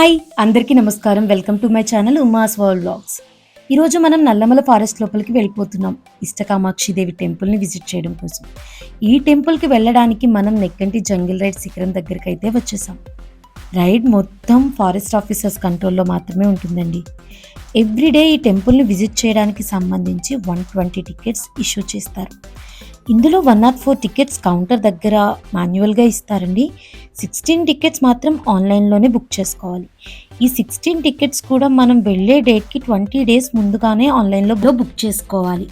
Hi అందరికీ నమస్కారం. Welcome to my channel Uma's world blogs ఈరోజు మనం నల్లమల ఫారెస్ట్ లోపలికి వెళ్ళిపోతున్నాం. ఇష్టకామాక్షి దేవి టెంపుల్ని విజిట్ చేయడం కోసం. ఈ టెంపుల్కి వెళ్ళడానికి మనం నెక్కంటి జంగిల్ రైడ్ శిఖరం దగ్గరికి అయితే వచ్చేసాం. రైడ్ మొత్తం ఫారెస్ట్ ఆఫీసర్స్ కంట్రోల్లో మాత్రమే ఉంటుందండి. ఎవ్రీడే ఈ టెంపుల్ని విజిట్ చేయడానికి సంబంధించి వన్ ట్వంటీ టికెట్స్ ఇష్యూ చేస్తారు. ఇందులో one naught four tickets counter దగ్గర మాన్యువల్గా ఇస్తారండి. సిక్స్టీన్ టికెట్స్ మాత్రం ఆన్లైన్లోనే బుక్ చేసుకోవాలి. ఈ సిక్స్టీన్ టికెట్స్ కూడా మనం వెళ్ళే డేట్కి ట్వంటీ డేస్ ముందుగానే ఆన్లైన్లో బుక్ చేసుకోవాలి.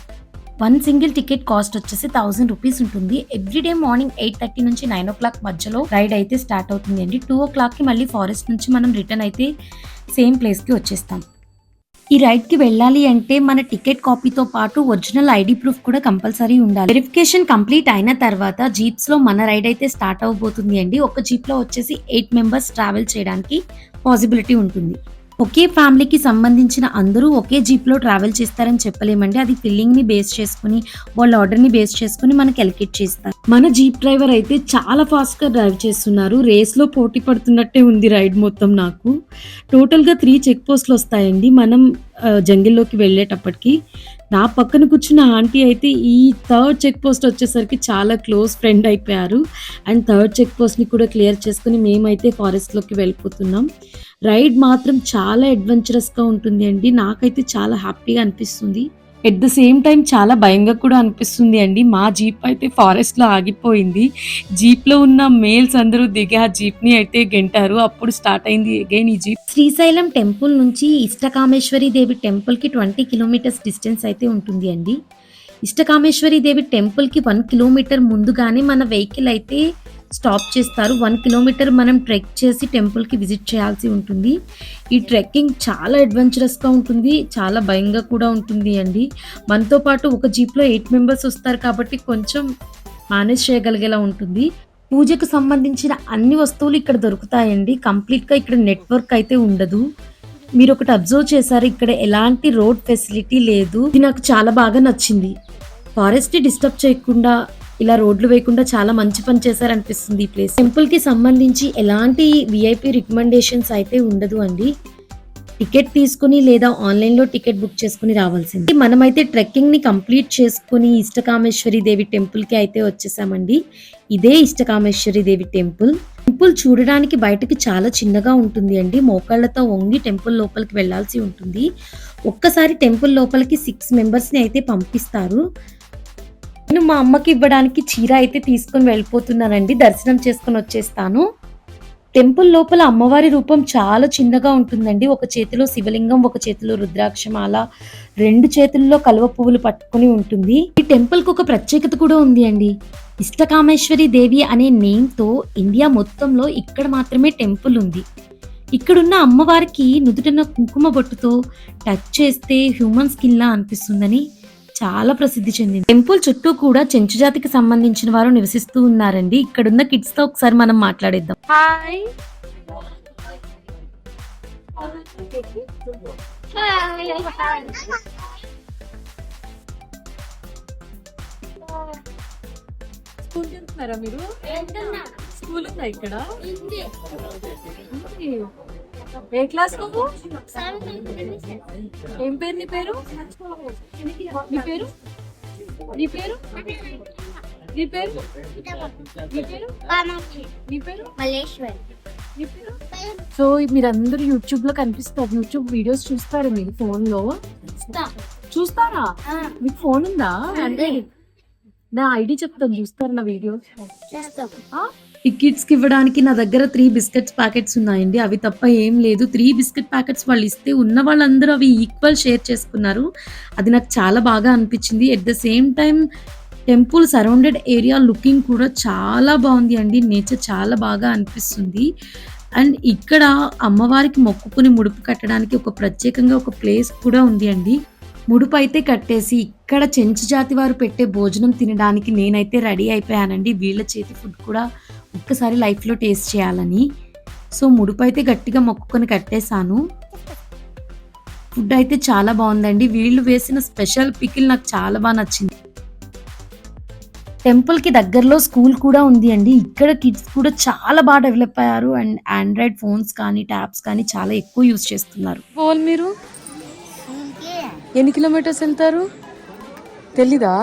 వన్ సింగిల్ టికెట్ కాస్ట్ వచ్చేసి థౌసండ్ రూపీస్ ఉంటుంది. ఎవ్రీడే మార్నింగ్ ఎయిట్ థర్టీ నుంచి నైన్ ఓ క్లాక్ మధ్యలో రైడ్ అయితే స్టార్ట్ అవుతుంది అండి టూ ఓ క్లాక్కి మళ్ళీ ఫారెస్ట్ నుంచి మనం రిటర్న్ అయితే సేమ్ ప్లేస్కి వచ్చేస్తాం. ఈ రైడ్కి వెళ్ళాలి అంటే మన టికెట్ కాపీతో పాటు ఒరిజినల్ ఐడి ప్రూఫ్ కూడా కంపల్సరీ ఉండాలి. వెరిఫికేషన్ కంప్లీట్ అయిన తర్వాత జీప్స్లో మన రైడ్ అయితే స్టార్ట్ అవబోతుంది అండి. ఒక జీప్లో వచ్చేసి ఎయిట్ మెంబర్స్ ట్రావెల్ చేయడానికి పాసిబిలిటీ ఉంటుంది. ఒకే ఫ్యామిలీకి సంబంధించిన అందరూ ఒకే జీప్లో ట్రావెల్ చేస్తారని చెప్పలేమండి. అది ఫిల్లింగ్ని బేస్ చేసుకుని వాళ్ళ ఆర్డర్ని బేస్ చేసుకుని మనకి ఎలికేట్ చేస్తారు మన జీప్ డ్రైవర్ అయితే చాలా ఫాస్ట్గా డ్రైవ్ చేస్తున్నారు. రేస్లో పోటీ పడుతున్నట్టే ఉంది రైడ్ మొత్తం నాకు. టోటల్గా త్రీ చెక్ పోస్ట్లు వస్తాయండి. మనం జంగిల్లోకి వెళ్ళేటప్పటికి. నా పక్కన కూర్చున్న ఆంటీ అయితే ఈ థర్డ్ చెక్ పోస్ట్ వచ్చేసరికి చాలా క్లోజ్ ఫ్రెండ్ అయిపోయారు. అండ్ థర్డ్ చెక్ పోస్ట్ని కూడా క్లియర్ చేసుకుని మేమైతే ఫారెస్ట్లోకి వెళ్ళిపోతున్నాం. రైడ్ మాత్రం చాలా అడ్వెంచరస్గా ఉంటుంది అండి నాకైతే చాలా హ్యాపీగా అనిపిస్తుంది. ఎట్ ద సేమ్ టైం చాలా భయంగా కూడా అనిపిస్తుంది అండి. మా జీప్ అయితే ఫారెస్ట్లో ఆగిపోయింది. జీప్లో ఉన్న మేల్స్ అందరూ దిగి ఆ జీప్ని అయితే గెంటారు. అప్పుడు స్టార్ట్ అయింది అగైన్ ఈ జీప్. శ్రీశైలం టెంపుల్ నుంచి ఇష్టకామేశ్వరి దేవి టెంపుల్కి ట్వంటీ కిలోమీటర్స్ డిస్టెన్స్ అయితే ఉంటుంది అండి. ఇష్టకామేశ్వరి దేవి టెంపుల్కి వన్ కిలోమీటర్ ముందుగానే మన వెహికల్ అయితే స్టాప్ చేస్తారు. వన్ కిలోమీటర్ మనం ట్రెక్ చేసి టెంపుల్కి విజిట్ చేయాల్సి ఉంటుంది. ఈ ట్రెక్కింగ్ చాలా అడ్వెంచరస్గా ఉంటుంది. చాలా భయంగా కూడా ఉంటుంది అండి. మనతో పాటు ఒక జీప్లో ఎయిట్ మెంబర్స్ వస్తారు కాబట్టి కొంచెం మేనేజ్ చేయగలిగేలా ఉంటుంది. పూజకు సంబంధించిన అన్ని వస్తువులు ఇక్కడ దొరుకుతాయండి. కంప్లీట్గా ఇక్కడ నెట్వర్క్ అయితే ఉండదు. మీరు ఒకటి అబ్జర్వ్ చేశారు. ఇక్కడ ఎలాంటి రోడ్ ఫెసిలిటీ లేదు. ఇది నాకు చాలా బాగా నచ్చింది. ఫారెస్ట్ డిస్టర్బ్ చేయకుండా ఇలా రోడ్లు వేయకుండా చాలా మంచి పని చేశారనిపిస్తుంది ఈ ప్లేస్ టెంపుల్కి సంబంధించి ఎలాంటి విఐపి రికమెండేషన్స్ అయితే ఉండదు అండి. టికెట్ తీసుకుని లేదా ఆన్లైన్లో టికెట్ బుక్ చేసుకుని రావాల్సింది. మనమైతే ట్రెక్కింగ్ని కంప్లీట్ చేసుకుని ఇష్టకామేశ్వరి దేవి టెంపుల్కి అయితే వచ్చేసామండి. ఇదే ఇష్టకామేశ్వరి దేవి టెంపుల్ టెంపుల్ చూడడానికి బయటకి చాలా చిన్నగా ఉంటుంది అండి. మోకాళ్ళతో వంగి టెంపుల్ లోపలికి వెళ్ళాల్సి ఉంటుంది. ఒక్కసారి టెంపుల్ లోపలికి సిక్స్ మెంబర్స్ని అయితే పంపిస్తారు. నేను మా అమ్మకి ఇవ్వడానికి చీర అయితే తీసుకొని వెళ్ళిపోతున్నానండి. దర్శనం చేసుకొని వచ్చేస్తాను. టెంపుల్ లోపల అమ్మవారి రూపం చాలా చిన్నగా ఉంటుందండి. ఒక చేతిలో శివలింగం ఒక చేతిలో రుద్రాక్షమాల రెండు చేతుల్లో కలువ పువ్వులు పట్టుకొని ఉంటుంది. ఈ టెంపుల్కి ఒక ప్రత్యేకత కూడా ఉంది అండి. ఇష్టకామేశ్వరి దేవి అనే నేమ్తో ఇండియా మొత్తంలో ఇక్కడ మాత్రమే టెంపుల్ ఉంది. ఇక్కడున్న అమ్మవారికి నుదుటిన కుంకుమ బొట్టుతో టచ్ చేస్తే హ్యూమన్ స్కిన్ లా అనిపిస్తుందని చాలా ప్రసిద్ధి చెందింది. టెంపుల్ చుట్టూ కూడా చెంచు జాతికి సంబంధించిన వారు నివసిస్తూ ఉన్నారండి. ఇక్కడున్న కిడ్స్తో ఒకసారి మనం మాట్లాడేద్దాం. హాయ్. స్కూల్ వెళ్తున్నారా మీరు? స్కూల్ ఉందా ఇక్కడ? ఉంది. ఏ క్లాస్ నువ్వు? ఏం పేరు నీ పేరు? నీ పేరు? నీ పేరు? నీ పేరు? నీ పేరు? నీ పేరు? మల్లేశ్వరి. సో మీరందరూ యూట్యూబ్లో కనిపిస్తారు యూట్యూబ్ వీడియోస్ చూస్తారు మీరు ఫోన్లో చూస్తారా? మీకు ఫోన్ ఉందా? అంటే నా ఐడి చెప్తాను చూస్తారు నా వీడియోస్ ఈ కిడ్స్కి ఇవ్వడానికి నా దగ్గర త్రీ బిస్కెట్స్ ప్యాకెట్స్ ఉన్నాయండి. అవి తప్ప ఏం లేదు. త్రీ బిస్కెట్ ప్యాకెట్స్ వాళ్ళు ఇస్తే ఉన్న వాళ్ళందరూ అవి ఈక్వల్ షేర్ చేసుకున్నారు. అది నాకు చాలా బాగా అనిపించింది. At the same time temple surrounded area looking కూడా చాలా బాగుంది అండి. నేచర్ చాలా బాగా అనిపిస్తుంది. అండ్ ఇక్కడ అమ్మవారికి మొక్కుకుని ముడుపు కట్టడానికి ఒక ప్రత్యేకంగా ఒక ప్లేస్ కూడా ఉంది అండి. ముడుపు అయితే కట్టేసి ఇక్కడ చెంచు జాతి వారు పెట్టే భోజనం తినడానికి నేనైతే రెడీ అయిపోయానండి. వీళ్ళ చేతి ఫుడ్ కూడా ఒక్కసారి లైఫ్లో టేస్ట్ చేయాలని. సో ముడుపు అయితే గట్టిగా మొక్కుకొని కట్టేశాను. ఫుడ్ అయితే చాలా బాగుందండి. వీళ్ళు వేసిన స్పెషల్ పికిల్ నాకు చాలా బాగా నచ్చింది. టెంపుల్కి దగ్గరలో స్కూల్ కూడా ఉంది అండి. ఇక్కడ కిడ్స్ కూడా చాలా బాగా డెవలప్ అయ్యారు. అండ్ ఆండ్రాయిడ్ ఫోన్స్ కానీ ట్యాబ్స్ కానీ చాలా ఎక్కువ యూజ్ చేస్తున్నారు. పోవాలి మీరు? ఎన్ని కిలోమీటర్స్ వెళ్తారు? తెలీదా?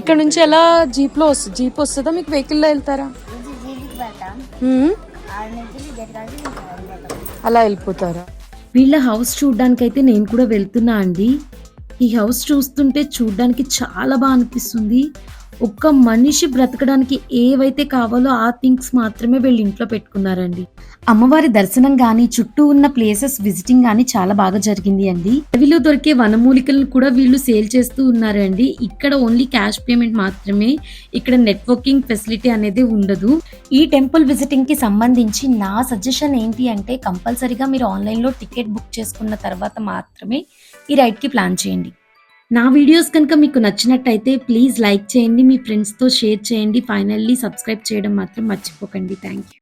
ఇక్కడ నుంచి ఎలా జీప్లో వస్తుంది జీప్ వస్తుందా? మీకు వెహికల్లో వెళ్తారా? అలా వెళ్ళిపోతారా? వీళ్ళ హౌస్ చూడ్డానికైతే నేను కూడా వెళ్తున్నా అండి. ఈ హౌస్ చూస్తుంటే చూడ్డానికి చాలా బాగా అనిపిస్తుంది. ఒక్క మనిషి బ్రతకడానికి ఏవైతే కావాలో ఆ థింగ్స్ మాత్రమే వీళ్ళు ఇంట్లో పెట్టుకున్నారండి. అమ్మవారి దర్శనం గాని చుట్టూ ఉన్న ప్లేసెస్ విజిటింగ్ గాని చాలా బాగా జరిగింది అండి. అడవిలో దొరికే వనమూలికలను కూడా వీళ్ళు సేల్ చేస్తూ ఉన్నారండి. ఇక్కడ ఓన్లీ క్యాష్ పేమెంట్ మాత్రమే ఇక్కడ నెట్వర్కింగ్ ఫెసిలిటీ అనేది ఉండదు. ఈ టెంపుల్ విజిటింగ్కి సంబంధించి నా సజెషన్ ఏంటి అంటే కంపల్సరీగా మీరు ఆన్లైన్లో టికెట్ బుక్ చేసుకున్న తర్వాత మాత్రమే ఈ రైడ్కి ప్లాన్ చేయండి. నా వీడియోస్ కనుక మీకు నచ్చినట్టయితే ప్లీజ్ లైక్ చేయండి మీ ఫ్రెండ్స్తో షేర్ చేయండి. ఫైనల్లీ సబ్స్క్రైబ్ చేయడం మాత్రం మర్చిపోకండి. Thank you